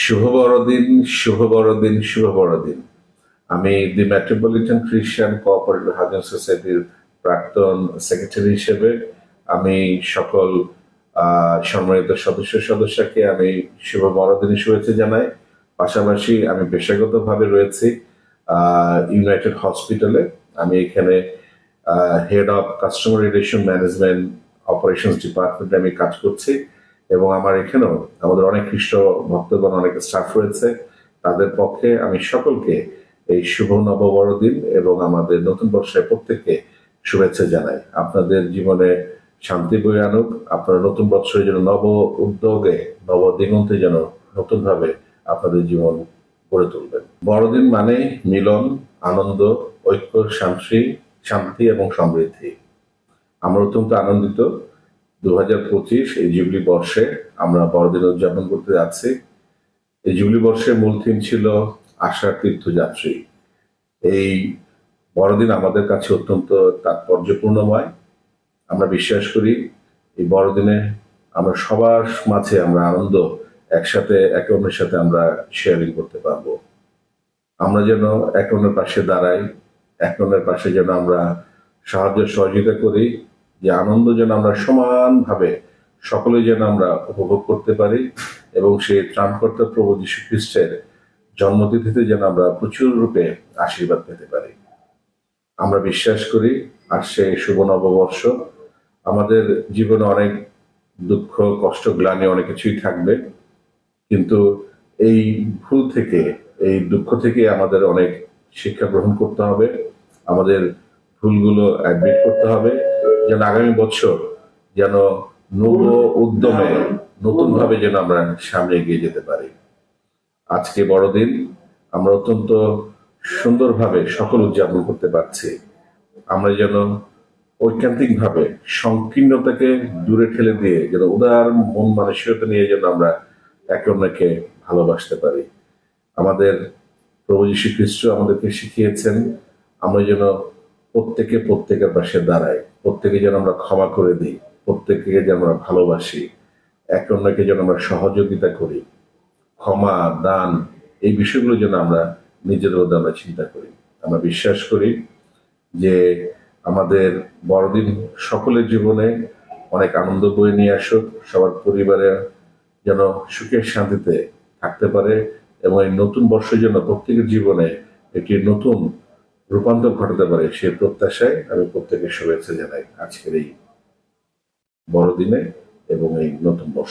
শুভ বড়দিন শুভ বড়দিন শুভ বড়দিন। আমি দি মেট্রোপলিটন খ্রিস্টান কোঅপারেটিভ হাউজিং সোসাইটির প্রাক্তন সেক্রেটারি হিসেবে আমি সকল সম্মানিত সদস্য সদস্যকে আমি শুভ বড়দিনের শুভেচ্ছা জানাই। পাশাপাশি আমি পেশাগতভাবে রয়েছি ইউনাইটেড হসপিটালে। আমি এখানে head of customer relation management operations ডিপার্টমেন্টে আমি কাজ করছি। এবং আমার এখানেও আমাদের অনেক খ্রিস্ট ভক্তগণ অনেক স্টাফ রয়েছে। তাদের পক্ষে আমি সকলকে এই শুভ নববড়দিন এবং আমাদের নতুন বর্ষের প্রত্যেককে শুভেচ্ছা জানাই। আপনাদের জীবনে শান্তি বয়ে আনুক। আপনারা নতুন বছরের জন্য নব উদ্যোগে, নব দিগন্তে যেন নতুনভাবে আপনাদের জীবন গড়ে তুলবেন। বড়দিন মানে মিলন, আনন্দ, ঐক্য, শান্তি শান্তি এবং সমৃদ্ধি। আমরা অত্যন্ত আনন্দিত। দু হাজার পঁচিশ এই জুবলি বর্ষে আমরা বড়দিন উদযাপন করতে যাচ্ছি। এই জুবলি বর্ষের মূল থিম ছিল আশার তীর্থযাত্রী। এই বড়দিন আমাদের কাছে অত্যন্ত তাৎপর্যপূর্ণময়। আমরা বিশ্বাস করি এই বড়দিনে আমরা সবার মাঝে আমরা আনন্দ একসাথে, একে অন্যের সাথে আমরা শেয়ারিং করতে পারব। আমরা যেন একে অন্যের পাশে দাঁড়াই, একে অন্যের পাশে যেন আমরা সাহায্য সহযোগিতা করি যে আনন্দ যেন আমরা সমানভাবে সকলে যেন আমরা উপভোগ করতে পারি এবং সেই ত্রাণকর্তা প্রভু যীশু খ্রিস্টের জন্মতিথিতে যেন আমরা প্রচুর রূপে আশীর্বাদ পেতে পারি। আমরা বিশ্বাস করি আসছে এই শুভ নববর্ষ, আমাদের জীবনে অনেক দুঃখ, কষ্ট, গ্লানি অনেক কিছুই থাকবে, কিন্তু এই ভুল থেকে, এই দুঃখ থেকে আমাদের অনেক শিক্ষা গ্রহণ করতে হবে, আমাদের ভুলগুলো অ্যাডমিট করতে হবে যেন আগামী বছর যেন নব উদ্যমে নতুনভাবে যেন আমরা সামনে এগিয়ে যেতে পারি। আজকে বড়দিন আমরা অত্যন্ত সুন্দরভাবে সকল উদযাপন করতে পারছি। আমরা যেন ঐকান্তিকভাবে, সংকীর্ণতাকে দূরে ঠেলে দিয়ে যেন উদার মন মানসিকতা নিয়ে যেন আমরা একে অন্যকে ভালোবাসতে পারি। আমাদের প্রভু যীশু খ্রিস্ট আমাদেরকে শিখিয়েছেন, আমরা যেন প্রত্যেকে প্রত্যেকের পাশে দাঁড়াই। প্রত্যেকে যেন আমরা ক্ষমা করে দিই, প্রত্যেককে যেন আমরা ভালোবাসি, এক অন্যকে যেন আমরা সহযোগিতা করি, ক্ষমা, দান, এই বিষয়গুলো যেন আমরা নিজেদের মধ্যে আমরা চিন্তা করি। আমরা বিশ্বাস করি যে আমাদের বড়দিন সকলের জীবনে অনেক আনন্দ বয়ে নিয়ে আসুক, সবার পরিবারে যেন সুখের শান্তিতে থাকতে পারে এবং এই নতুন বর্ষের জন্য প্রত্যেকের জীবনে একটি নতুন রূপান্তর ঘটাতে পারে সে প্রত্যাশায় আমি প্রত্যেকের শুভেচ্ছা জানাই আজকের এই বড়দিনে এবং এই নতুন বর্ষ।